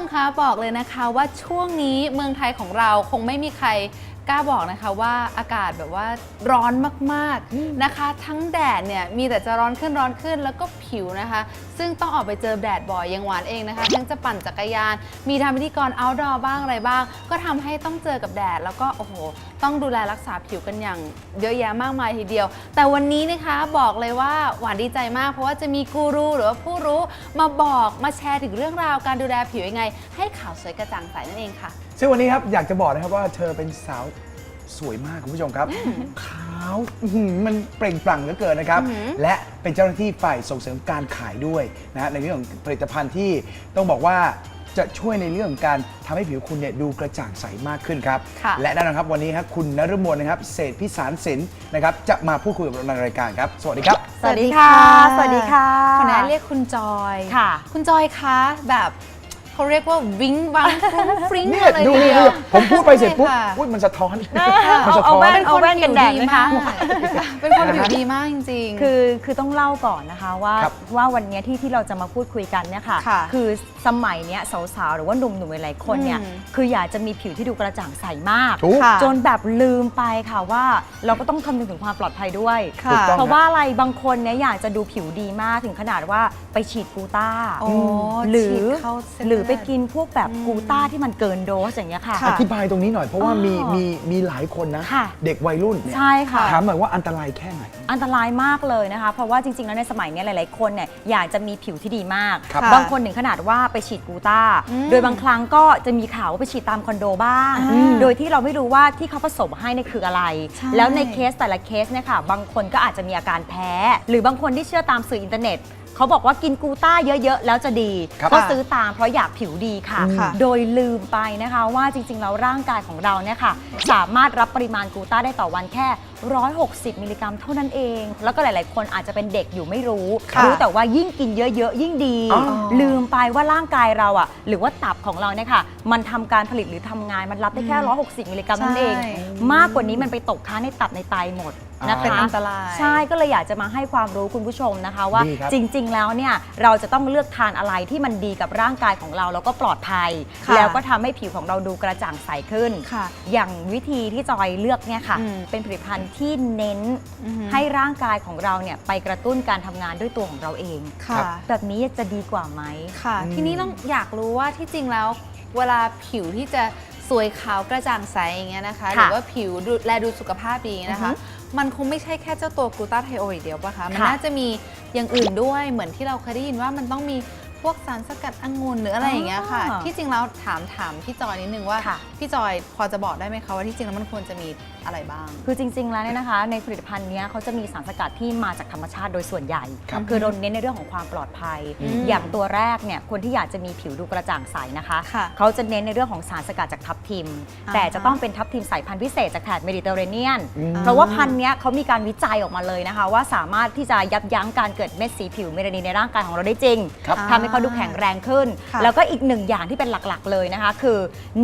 มคะบอกเลยนะคะว่าช่วงนี้เมืองไทยของเราคงไม่มีใครกล้าบอกนะคะว่าอากาศแบบว่าร้อนมากๆนะคะ ทั้งแดดเนี่ยมีแต่จะร้อนขึ้นร้อนขึ้นแล้วก็ผิวนะคะ ซึ่งต้องออกไปเจอแดดบ่อยอย่างหวานเองนะคะ ทั้งจะปั่นจักรยาน มีทำพิธีกร outdoor บ้างอะไรบ้าง ก็ทำให้ต้องเจอกับแดดแล้วก็โอ้โห ต้องดูแลรักษาผิวกันอย่างเยอะแยะมากมายทีเดียว แต่วันนี้นะคะบอกเลยว่าหวานดีใจมากเพราะว่าจะมีกูรูหรือว่าผู้รู้มาบอกมาแชร์ถึงเรื่องราวการดูแลผิวยังไง ให้ขาวสวยกระจ่างใสนั่นเองค่ะ ซึ่งวันนี้ครับอยากจะบอกนะครับว่าเธอเป็นสาวสวยมากคุณผู้ชมครับ ขาวอื้อหือมันเปล่งปลั่งเหลือเกินนะครับอื้อหือและเป็นเจ้าหน้าที่ฝ่ายส่งเสริมการขายด้วยนะฮะในเรื่องของผลิตภัณฑ์ที่ต้องบอกว่า จะช่วยในเรื่องของการทำให้ผิวคุณเนี่ยดูกระจ่างใสมากขึ้นครับ ค่ะ และแน่นอนครับวันนี้ครับคุณนฤมลนะครับเศรษฐพิสารสินนะครับจะมาพูดคุยกับเราในรายการครับ สวัสดีครับ สวัสดีค่ะ สวัสดีค่ะขออนุญาตเรียกคุณจอย ค่ะ คุณจอยคะแบบ เขาเรียกว่าวิงวังฟรุ้งฟริ้งเนี่มายเลยดูทีดูเดียวผมพูดไปเสร็จปุ๊บใช่ค่ะอุ๊ยมันสะท้อนเอาสะท้เอาอน แว่น เป็นเอาคนแว่นผิกันวแดดดีไหมมาคะกเป็นคนผิวดีมากจริงๆ คือคือต้องเล่าก่อนนะคะว่าครับว่าวันเนี้ยที่ที่เราจะมาพูดคุยกันเนี่ยค่ะค่ะคือสมัยเนี้ยสาวๆ หรือว่าหนุ่มๆหลายๆคนเนี่ยอืมคืออยากจะมีผิวที่ดูกระจ่างใสมาก ถูกค่ะจนแบบลืมไปค่ะว่าเราก็ต้องคำนึงถึงความปลอดภัยด้วย ค่ะถูกต้อง เพราะว่าอะไรบางคนเนี่ยอยากจะดูผิวดีมากถึงขนาดว่าไปฉีดกลูต้า โอ้หรือฉีดเข้าเส้นหรือไปเลืดกินพวกแบบอืมกลูต้าที่มันเกินโดสอย่างเงี้ยค่ะค่ะอธิบายตรงนี้หน่อยเพราะว่ามีอ๋อมีมีหลายคนนะ ค่ะเด็กวัยรุ่นเนี่ยใช่ค่ะ ถามหน่อยว่าอันตรายแค่ไหน อันตรายมากเลยนะคะ เพราะว่าจริง ๆ แล้วในสมัยเนี้ยหลาย ๆ คนเนี่ยอยากจะมีผิวที่ดีมาก ครับบางคนถึงขนาดว่าไปฉีดกลูต้า อืมโดยบางครั้งก็จะมีข่าวว่าไปฉีดตามคอนโดบ้างอืมโดยที่เราไม่รู้ว่าที่เขาผสมให้เนี่ยคืออะไร ใช่ แล้วในเคสแต่ละเคสเนี่ยค่ะ บางคนก็อาจจะมีอาการแพ้ หรือบางคนที่เชื่อตามสื่ออินเทอร์เน็ต เขาบอกว่ากินกลูต้าเยอะๆ แล้วจะดี ครับก็ซื้อตามเพราะอยากผิวดีค่ะ ค่ะ โดยลืมไปนะคะว่าจริงๆแล้วร่างกายของเราเนี่ยค่ะสามารถรับปริมาณกลูต้าได้ต่อวันแค่ 160 มิลลิกรัมเท่านั้นเอง แล้วก็หลายๆ คนอาจจะเป็นเด็กอยู่ไม่รู้ ค่ะรู้แต่ว่ายิ่งกินเยอะๆ ยิ่งดี อ๋อ ลืมไปว่าร่างกายเราอะ หรือว่าตับของเราเนี่ยค่ะ มันทำการผลิตหรือทำงานมันรับได้แค่ 160 มิลลิกรัมนั่นเอง ใช่ มากกว่านี้มันไปตกค้างในตับในไตหมด นะคะเป็นอันตราย ใช่ก็เลยอยากจะมาให้ความรู้คุณผู้ชมนะคะ ว่าดีครับจริง ๆ แล้วเนี่ยเราจะต้องเลือกทานอะไรที่มันดีกับร่างกายของเราแล้วก็ปลอดภัย ค่ะแล้วก็ทำให้ผิวของเราดูกระจ่างใสขึ้น ค่ะอย่างวิธีที่จอยเลือกเนี่ยค่ะ อืมเป็นผลิตภัณฑ์ที่เน้นอือหือให้ร่างกายของเราเนี่ยไปกระตุ้นการทำงานด้วยตัวของเราเอง ค่ะ แบบนี้จะดีกว่าไหม ค่ะ อืม ทีนี้ต้องอยากรู้ว่าที่จริงแล้ว เวลาผิวที่จะสวยขาวกระจ่างใสอย่างเงี้ยนะคะ หค่ะรือว่าผิวดูแลดูสุขภาพดีนะคะ อือฮึ มันคงไม่ใช่แค่เจ้าตัวกลูตาไทโออย่างเดียวป่ะคะ มันค่ะน่าจะมีอย่างอื่นด้วยเหมือนที่เราเคยได้ยินว่ามันต้องมีพวกสารสกัดองุ่นหรืออะไรอย่างเงี้ยค่ะอ๋อที่จริงแล้วถามถามพี่จอยนิดนึงว่าค่ะพี่จอยพอจะบอกได้ไหมคะว่าที่จริงแล้วมันควรจะมี อะไรบ้าง คือจริง ๆ แล้วเนี่ยนะคะ ในผลิตภัณฑ์เนี้ยเขาจะมีสารสกัดที่มาจากธรรมชาติโดยส่วนใหญ่ ครับคือเราเน้นในเรื่องของความปลอดภัย อืมอย่างตัวแรกเนี่ยคนที่อยากจะมีผิวดูกระจ่างใสนะคะ ค่ะเขาจะเน้นในเรื่องของสารสกัดจากทับทิม อ่าแต่จะต้องเป็นทับทิมสายพันธุ์พิเศษจากแถบเมดิเตอร์เรเนียน อืม เพราะว่าพันธุ์เนี้ยเขามีการวิจัยออกมาเลยนะคะ ว่าสามารถที่จะยับยั้งการเกิดเม็ดสีผิวเมลานินในร่างกายของเราได้จริง ครับ ทำให้เขาดูแข็งแรงขึ้น ค่ะแล้วก็อีกหนึ่งอย่างที่เป็นหลักๆเลยนะคะ คือ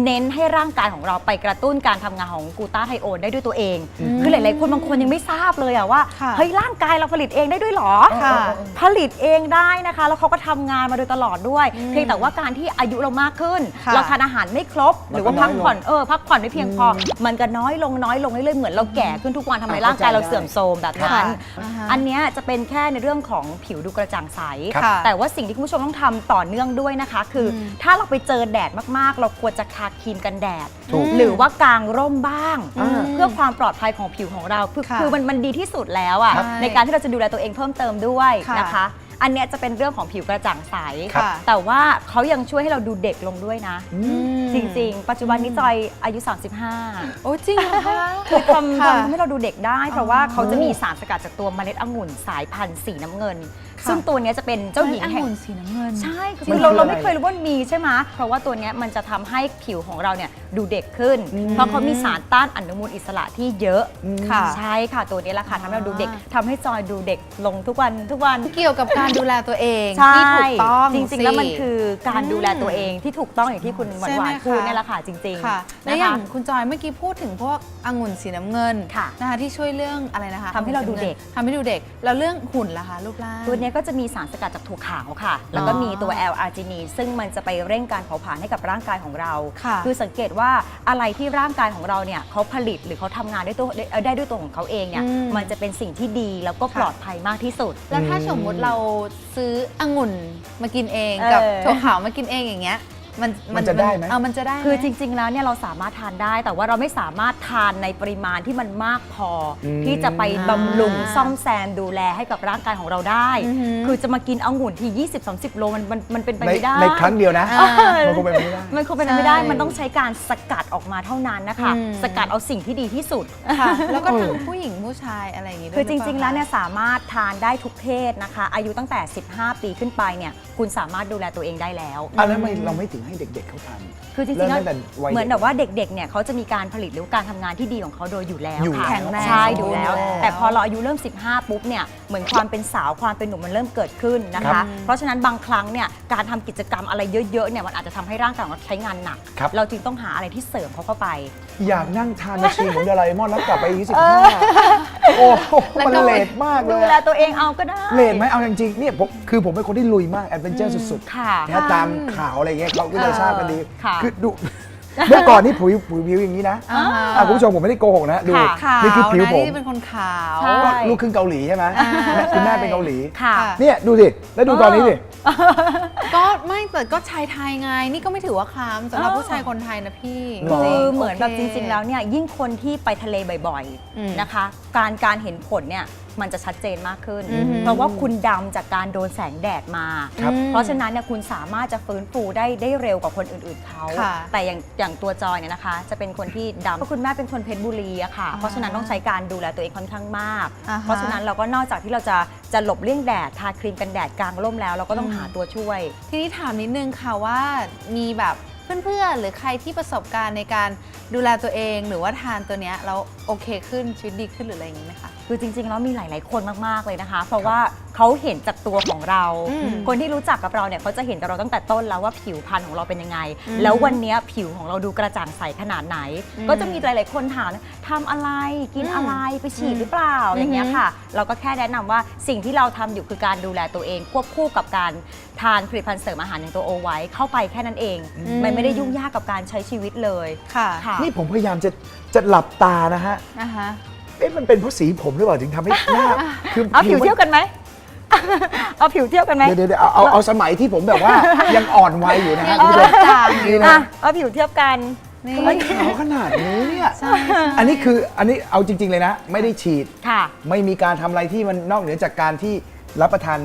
เน้นให้ร่างกายของเราไปกระตุ้นการทำงานของกลูตาไทโอนได้ด้วยตัวเองอืมคือหลายๆคนบางคนยังไม่ทราบเลยอะว่าค่ะเฮ้ยร่างกายเราผลิตเองได้ด้วยเหรอค่ะผลิตเองได้นะคะ แล้วเขาก็ทำงานมาโดยตลอดด้วยอืมเพียงแต่ว่าการที่อายุเรามากขึ้นค่ะเราทานอาหารไม่ครบ หรือว่ามันก็พักน้อยลงผ่อนเออพักผ่อนไม่เพียงพออมันก็น้อยลงน้อยลงเรื่อยๆเหมือนเราแก่ขึ้นทุกวันทำให้อ่าร่างกายเราเข้าใจเสื่อมโทรมแบบนั้นอ่าฮะอันเนี้ยจะเป็นแค่ในเรื่องของผิวดูกระจ่างใสครับค่ะแต่ว่าสิ่งที่คุณผู้ชมต้องทำต่อเนื่องด้วยนะคะ คืออมถ้าเราไปเจอแดดมากๆ เราควรจะทาครีมกันแดดถูกหรือว่ากางร่มบ้างอืมเพื่อความปลอดภัยของผิวของเราคือค่ะคือมันมันดีที่สุดแล้วอะใช่ในการที่เราจะดูแลตัวเองเพิ่มเติมด้วยค่ะ นะคะ อันเนี้ยจะเป็นเรื่องของผิวกระจ่างใส ครับ แต่ว่าเขายังช่วยให้เราดูเด็กลงด้วยนะอืมจริง ๆ ปัจจุบันนี้จอยอายุ 35 โอ้จริงเหรอคะ คือทำค่ะทำให้เราดูเด็กได้ เพราะว่าเขาจะมีสารสกัดจากตัวเมล็ดองุ่นสายพันธุ์สีน้ำเงิน ค่ะ ซึ่งตัวเนี้ยจะเป็นเจ้าหญิงเมล็ดแห่องงุ่นสีน้ำเงิน ใช่มัคืนอเราคือเราอะไรไม่เคยรู้ว่ามีใช่ไหมเพราะว่าตัวเนี้ยมันจะทำให้ผิวของเราเนี่ยดูเด็กขึ้นอืมเพราะเขามีสารต้านอนุมูลอิสระที่เยอะค่ะ ใช่ค่ะตัวนี้แหละค่ะทำให้เราดูเด็กอ่าทำให้จอยดูเด็กลงทุกวันทุกวัน เกี่ยวกับการดูแลตัวเองใช่ที่ถูกต้องจริง ๆ แล้วมันสิคือการดูแลตัวเองที่ถูกต้องอย่างที่คุณหวานใช่หไหมวานคะพูดนี่แหละค่ะจริงค่ะๆและนะอย่าคะงคุณจอยเมื่อกี้พูดถึงพวกองุ่นสีน้ำเงินค่ะนะคะที่ช่วยเรื่องอะไรนะคะทำให้เราดูเด็กทำให้ดูเด็กแล้วเรื่องหุ่นล่ะคะรูปร่างตัวเนี้ยก็จะมีสารสกัดจากถั่วขาวค่ะ แล้วก็อ๋อมีตัว L-arginine ซึ่งมันจะไปเร่งการเผาผลาญให้กับร่างกายของเราค่ะอสังเกตว่าอะไรที่ร่างกายของเราเนี่ยเขาผลิตหรือเขาทำงานได้ตัวได้ได้ด้วยตัวของเขาเองเนี่ยอืมมันจะเป็นสิ่งที่ดีแล้วก็ค่ะปลอดภัยมากที่สุด แล้วถ้าอืมสมมุติเราซื้อองุ่นมากินเองเออกับถั่วขาวมากินเองอย่างเงี้ย มันมันจะได้ไหม เออมันจะได้ไหมคือจริง ๆ แล้วเนี่ยเราสามารถทานได้ แต่ว่าเราไม่สามารถทานในปริมาณที่มันมากพออม ที่จะไปบำรุงอ่าซ่อมแซมดูแลให้กับร่างกายของเราได้ อือหือ คือจะมากินองุ่นที่ 20-30 โลมันมันมันเป็นไปในไม่ได้ ในครั้งเดียวนะ อ่า มันคงเป็นไปไม่ได้ มันคงเป็นไปไม่ได้ ใช่มันต้องใช้การสกัดออกมาเท่านั้นนะคะ อืม สกัดเอาสิ่งที่ดีที่สุด ค่ะ แล้วก็เออทั้งผู้หญิงผู้ชายอะไรอย่างงี้ด้วยคือจหเปาริง ๆ แล้วเนี่ยคะสามารถทานได้ทุกเพศนะคะ อายุตั้งแต่ 15 ปีขึ้นไปเนี่ยคุณสามารถดูแลตัวเองได้แล้วอะแล้วทำไมเราไม่ถึงให้เด็กๆเขาทานคือจริงๆแล้วเริ่มตั้งแต่วัยเหมือนเด็กแบบว่าเด็กๆเนี่ยเขาจะมีการผลิตหรือการทำงานที่ดีของเขาโดยอยู่แล้วอยู่ค่ะ แข็งแรง ใช่สมอบูยู่รณ์แล้วแล้วแต่พอเราอายุเริ่ม 15 ปุ๊บเนี่ยเหมือนความเป็นสาวความเป็นหนุ่มมันเริ่มเกิดขึ้นนะครัคะ บเพราะฉะนั้นบางครั้งเนี่ยการทำกิจกรรมอะไรเยอะๆเนี่ยมันอาจจะทำให้ร่างกายของเราใช้งานหนัก ครับ เราจึงต้องหาอะไรที่เสริมเขาเข้าไป อยากนั่งทานมาชีนของโดราเอมอนแล้วกลับไปอายุสิบห้าโอ้โหแล้วมันก็เลทมากเลดูยแลอะตัวเองเอาก็ได้ เลทไหมเอาจริงๆเนี่ยผม คือผมเป็นคนที่ลุยมากแอดเวนเจอร์สุดๆค่ะนะตามข่าวอะไรเงี้ยเขาก็จะทราบกันดีค่ะคือดู เมื่อก่อนนี่ผิวผิวผิวอย่างนี้นะอ่าฮะ อะคุณผู้ชมผมไม่ได้โกหกนะดูค่ะขาวนี่คือผิวนะผมที่เป็นคนขาว ใช่ ก็ลูกครึ่งเกาหลีใช่ไหมอ่าแม่คุณแม่ใช่เป็นเกาหลีค่ะค่ะ เนี่ยดูสิแล้วดูตอนนี้สิก็ไม่แต่ก็ชายไทยไง นี่ก็ไม่ถือว่าคล้ำสำหรับเออผู้ชายคนไทยนะพี่หรคือจๆเหมือนแบบโคจริงๆ แล้วเนี่ยยิ่งคนที่ไปทะเลบ่อยอืม ๆนะคะ การการเห็นผลเนี่ย มันจะชัดเจนมากขึ้น อือหือเพราะว่าคุณดำจากการโดนแสงแดดมา ครับ อืม เพราะฉะนั้นเนี่ยคุณสามารถจะฟื้นฟูได้ได้เร็วกว่าคนอื่นๆเขา ค่ะแต่อย่างอย่างตัวจอยเนี่ยนะคะ จะเป็นคนที่ดำเพราะคุณแม่เป็นคนเพชรบุรีอะค่ะอ่าเพราะฉะนั้นต้องใช้การดูแลตัวเองค่อนข้างมาก อ่าฮะเพราะฉะนั้นเราก็นอกจากที่เราจะจะหลบเลี่ยงแดดทาครีมกันแดดกลางร่มแล้ว เราก็ต้องอืม หาตัวช่วย ทีนี้ถามนิดนึงค่ะว่ามีแบบ เพื่อนๆ หรือใครที่ประสบการณ์ในการดูแลตัวเอง หรือว่าทานตัวเนี้ยแล้วโอเคขึ้นชีวิตดีขึ้นหรืออะไรอย่างนี้ไหมคะ คือจริงๆ แล้วมีหลาย ๆ คนมาก ๆ เลยนะคะ เพราะว่าเขาเห็นจากตัวของเรา อืมคนที่รู้จักกับเราเนี่ยเขาจะเห็นกับเราตั้งแต่ต้นแล้วว่าผิวพรรณของเราเป็นยังไง อืมแล้ววันเนี้ยผิวของเราดูกระจ่างใสขนาดไหน อืมก็จะมีหลาย ๆ คนถามทำอะไรกินอืมอะไรไปฉีดอืมหรือเปล่าอืมอย่างเงี้ยค่ะ เราก็แค่แนะนำว่าสิ่งที่เราทำอยู่คือการดูแลตัวเอง ควบคู่กับการทานผลิตภัณฑ์เสริมอาหารอย่างตัวโอไว้เข้าไปแค่นั้นเองมันไม่ได้ยุ่งยากกับการใช้ชีวิตเลยค่ะค่ะนี่ผมพยายามจะจะหลับตานะฮะอ่าฮะเอ๊ะมันเป็นเพราะสีผมหรือเปล่าถึงทำให้หน้าคือเอาผิวมันเทียบกันไหม เอาผิวเทียบกันไหมเดี๋ยวเดี๋ยวเอาเอาเอาสมัยที่ผมแบบว่า ยังอ่อนวัยอยู่นะฮะยังคุณผู้ชมจางอยู่นี่อะนะเอาผิวเทียบกัน นี่ทำไมขาวขนาดนี้เนี่ยใช่ใช่อันนี้คืออันนี้เอาจริง ๆเลยนะ ไม่ได้ฉีด ค่ะ ไม่มีการทำอะไรที่มันนอกเหนือจากการที่รับประทาน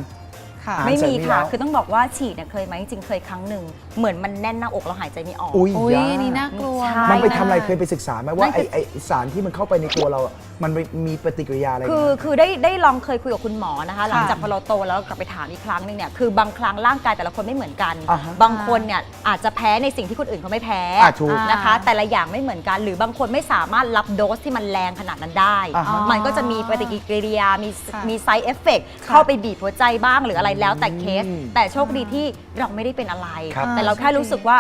ค่ะอ่าไม่มีเสร็จนี้ค่ะแล้วคือต้องบอกว่าฉีดเนี่ยเคยไหมจริงๆเคยครั้งหนึ่ง เหมือนมันแน่นหน้าอกเราหายใจไม่ออก อุ้ยอุ้ยยาอันนี่น่ากลัวใช่ มันไปทำอะไรเคยไปศึกษาไหมว่านั่นไอคือไอสารที่มันเข้าไปในตัวเราอะมันไปมีปฏิกิริยาอะไร คือไหมคือได้ได้ลองเคยคุยกับคุณหมอนะคะ หลังจากค่ะพอเราโตแล้วกลับไปถามอีกครั้งหนึงเนี่ยคือบางครั้งร่างกายแต่ละคนไม่เหมือนกัน อ่าฮะบางคนเนี่ยอาจจะแพ้ในสิ่งที่คนอื่นเขาไม่แพ้อะถูกนะคะ แต่ละอย่างไม่เหมือนกัน หรือบางคนไม่สามารถรับโดสที่มันแรงขนาดนั้นได้ อ่าฮะ มันก็จะมีปฏิกิริยามีค่ะมีไซเอฟเฟกเข้าไปบีบหัวใจบ้างหรืออะไรแล้วแต่เคสอืมแต่โชคดีที่เราไม่ได้เป็นอะไร ครับแต่เราแค่รู้สึกว่า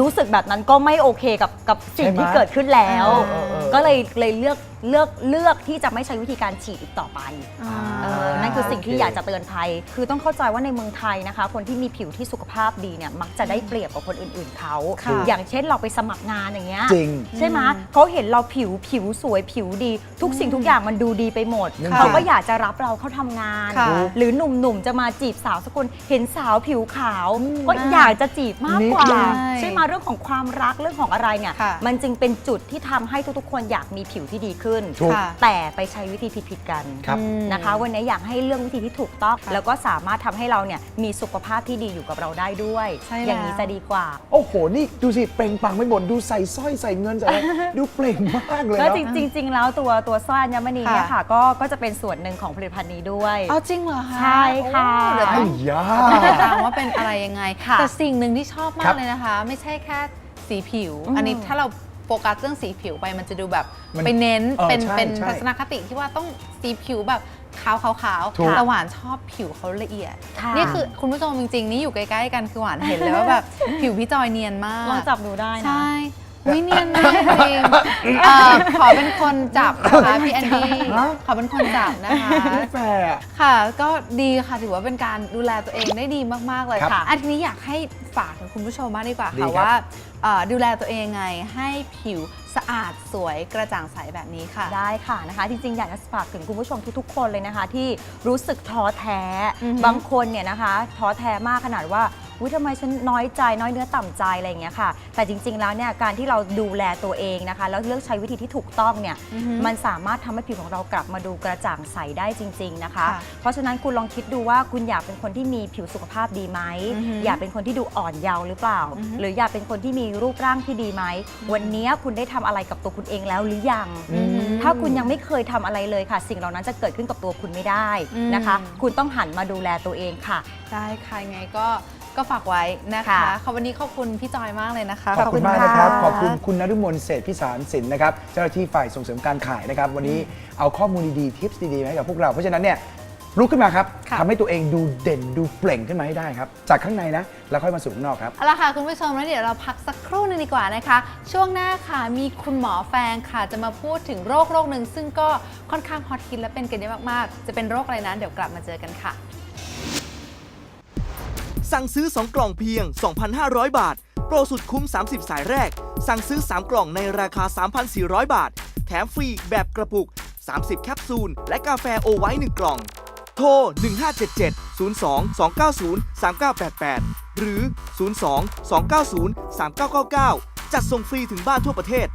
รู้สึกแบบนั้นก็ไม่โอเคกับกับสิ่งใช่ไหมที่เกิดขึ้นแล้ว เออเออเออ ก็เลยเลยเลือกเลือกเลือกที่จะไม่ใช้วิธีการฉีดอีกต่อไปอ่าเออนั่นคือสิ่งที่โอเคอยากจะเตือนภัย คือต้องเข้าใจว่าในเมืองไทยนะคะ คนที่มีผิวที่สุขภาพดีเนี่ยมักจะได้เปรียบกว่าคนอื่นๆเขาค่ะ อย่างเช่นเราไปสมัครงานอย่างเงี้ย จริง ใช่ไหมเขาเห็นเราผิวผิวสวยผิวดี ทุกสิ่งทุกอย่างมันดูดีไปหมด นั่นเขาก็สิอยากจะรับเราเข้าทำงาน ค่ะหรือหนุ่มๆ จะมาจีบสาวสักคนเห็นสาวผิวขาว ก็อ่าอยากจะจีบมากกว่า นิดนึงใช่ไหมเรื่องของความรักเรื่องของอะไรเนี่ย ค่ะ มันจึงเป็นจุดที่ทำให้ทุกๆ คนอยากมีผิวที่ดีขึ้นถูก ค่ะแต่ไปใช้วิธีผิดๆกันครับ อืม นะคะ วันนี้อยากให้เรื่องวิธีที่ถูกต้อง ค่ะแล้วก็สามารถทำให้เราเนี่ยมีสุขภาพที่ดีอยู่กับเราได้ด้วย ใช่แล้วอย่างนี้จะดีกว่า โอ้โห นี่ดูสิ เปล่งปลังไม่หมด ดูใส่สร้อยใส่เงินใส่อะไร ดูเปล่งมากเลยแล้วเนาะจริงๆจริงๆแล้วตัวตัวสร้อยอัญมณีเนี่ยค่ะ ค่ะก็ก็จะเป็นส่วนหนึ่งของผลิตภัณฑ์นี้ด้วย เอาจริงเหรอคะใช่ค่ะ โอ้เดี๋ยวไอ้ต้องยา ติดตามว่าเป็นอะไรยังไง ค่ะแต่สิ่งหนึ่งที่ชอบมาครักบเลยนะคะ ไม่ใช่แค่สีผิวอืมอันนี้ถ้าเรา โฟกัสเรื่องสีผิวไปมันจะดูแบบมันไปเน้นเออเป็นใช่เป็นใช่ทัศนคติที่ว่าต้องสีผิวแบบขาวขาวขาวถูก แต่หวานชอบผิวเขาละเอียด ค่ะนี่คือคุณผู้ชมจริง ๆ นี่อยู่ใกล้ๆกันคือหวานเห็นเลยว่าแบบ ผิวพี่จอยเนียนมากลองจับดูได้นะ ใช่วิเนียนมากจริงเอ่อขอเป็นคนจับนะคะพี่แอนดี้ฮะขอเป็นคนจับนะคะ ไม่แฟร์อะ ค่ะ ก็ดีค่ะถือว่าเป็นการดูแลตัวเองได้ดีมาก ๆ เลยครับค่ะอันทีนี้อยากให้ฝากถึงคุณผู้ชมมากดีกว่าดีครัค่ะบว่าเอ่อ ดูแลตัวเองไงให้ผิวสะอาดสวยกระจ่างใสแบบนี้ค่ะ ได้ค่ะนะคะ จริงๆ อยากจะฝากถึงคุณผู้ชมทุกๆ คนเลยนะคะ ที่รู้สึกท้อแท้อือฮึบางคนเนี่ยนะคะ ท้อแท้มากขนาดว่า วิทำไมฉันน้อยใจน้อยเนื้อต่ำใจอะไรอย่างเงี้ยค่ะ แต่จริง ๆ แล้วเนี่ยการที่เราดูแลตัวเองนะคะ แล้วเลือกใช้วิธีที่ถูกต้องเนี่ยอือฮึมันสามารถทำให้ผิวของเรากลับมาดูกระจ่างใสได้จริง ๆ นะคะ ค่ะเพราะฉะนั้นคุณลองคิดดูว่าคุณอยากเป็นคนที่มีผิวสุขภาพดีไหมอือฮึอยากเป็นคนที่ดูอ่อนเยาว์หรือเปล่า อือฮึ หรืออยากเป็นคนที่มีรูปร่างที่ดีไหมวันนี้คุณได้ทำอะไรกับตัวคุณเองแล้วหรือยัง อืม ถ้าคุณยังไม่เคยทำอะไรเลยค่ะ สิ่งเหล่านั้นจะเกิดขึ้นกับตัวคุณไม่ได้นะคะ อืม คุณต้องหันมาดูแลตัวเองค่ะ ได้ค่ะยังไงก็ ก็ฝากไว้นะคะค่ะขอบวันนี้ขอบคุณพี่จอยมากเลยนะคะขอบคุณขอบคุณมากนะครับค่ะขอบคุณคุณนฤมลเศรษฐพิสารสินนะครับ เจ้าหน้าที่ฝ่ายส่งเสริมการขายนะครับ วันนี้เอาข้อมูลดีๆ ทิปส์ดีๆมาให้กับพวกเรา เพราะฉะนั้นเนี่ยลุกขึ้นมาครับค่ะ ทำให้ตัวเองดูเด่นดูเปล่งขึ้นมาให้ได้ครับ จากข้างในนะ แล้วค่อยมาสู่ข้างนอกครับ เอาละค่ะคุณผู้ชมแล้วเดี๋ยวเราพักสักครู่หนึงดีกว่านะคะ ช่วงหน้าค่ะมีคุณหมอแฟงค่ะจะมาพูดถึงโรคโรคหนึ่งซึ่งก็ค่อนข้างฮอตฮิตและเป็นกันเยอะมากๆ จะเป็นโรคอะไรนั้นเดี๋ยวกลับมาเจอกันค่ะ สั่งซื้อ 2 กล่องเพียง 2,500 บาท โปรสุดคุ้ม 30 สายแรก สั่งซื้อ 3 กล่องในราคา 3,400 บาท แถมฟรีแบบกระปุก 30 แคปซูล และกาแฟโอไว้1กล่อง โทร 1577 02 290 3988 หรือ 02 290 3999 จัดส่งฟรีถึงบ้านทั่วประเทศ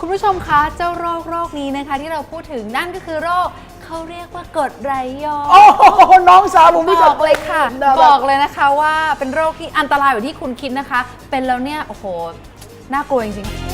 คุณผู้ชมคะ เจ้าโรคโรคนี้นะคะ ที่เราพูดถึงนั่นก็คือโรค เขาเรียกว่ากรดไหลย้อนโอ้โหน้องสาวผมรู้บจั อกเลยค่ะน่ารับอกเลยนะคะว่าเป็นโรคที่อันตรายอยู่าที่คุณคิดนะคะ เป็นแล้วเนี่ย โอ้โห น่ากลัวจริงๆ